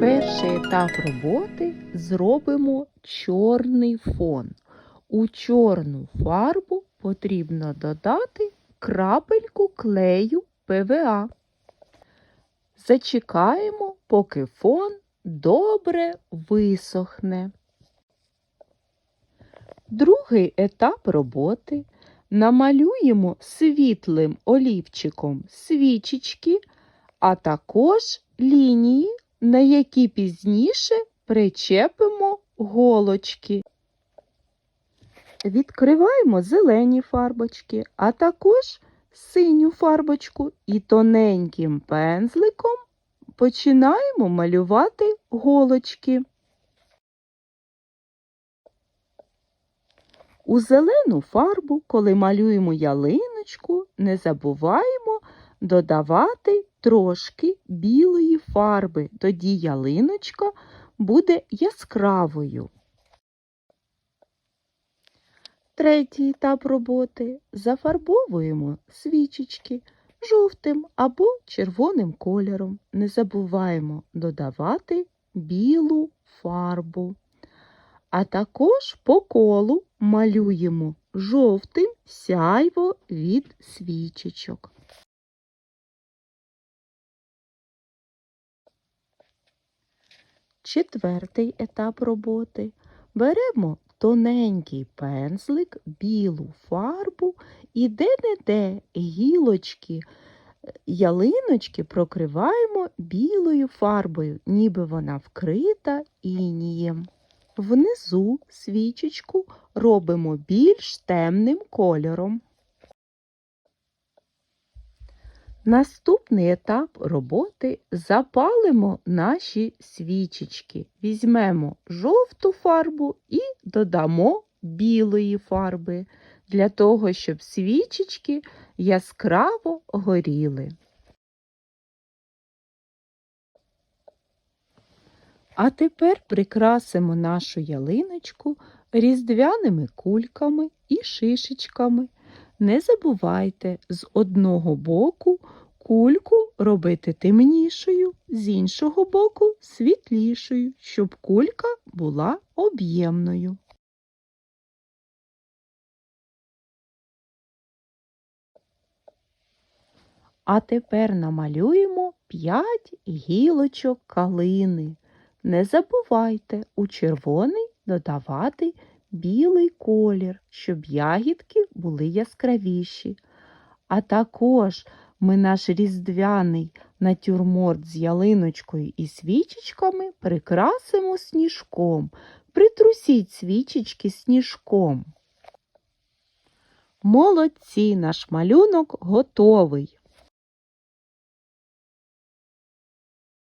Перший етап роботи зробимо чорний фон. У чорну фарбу потрібно додати крапельку клею ПВА. Зачекаємо, поки фон добре висохне. Другий етап роботи намалюємо світлим олівчиком свічечки, а також лінії, на які пізніше причепимо голочки. Відкриваємо зелені фарбочки, а також синю фарбочку і тоненьким пензликом починаємо малювати голочки. У зелену фарбу, коли малюємо ялиночку, не забуваємо додавати трошки білої фарби, тоді ялиночка буде яскравою. Третій етап роботи зафарбовуємо свічечки жовтим або червоним кольором. Не забуваємо додавати білу фарбу. А також по колу малюємо жовтим сяйво від свічечок. Четвертий етап роботи. Беремо тоненький пензлик, білу фарбу і де-не-де гілочки ялиночки прокриваємо білою фарбою, ніби вона вкрита інієм. Внизу свічечку робимо більш темним кольором. Наступний етап роботи запалимо наші свічечки. Візьмемо жовту фарбу і додамо білої фарби для того, щоб свічечки яскраво горіли. А тепер прикрасимо нашу ялиночку різдвяними кульками і шишечками. Не забувайте з одного боку кульку робити темнішою, з іншого боку світлішою, щоб кулька була об'ємною. А тепер намалюємо 5 гілочок калини. Не забувайте у червоний додавати білий колір, щоб ягідки були яскравіші. А також ми наш різдвяний натюрморт з ялиночкою і свічечками прикрасимо сніжком. Притрусіть свічечки сніжком. Молодці, наш малюнок готовий.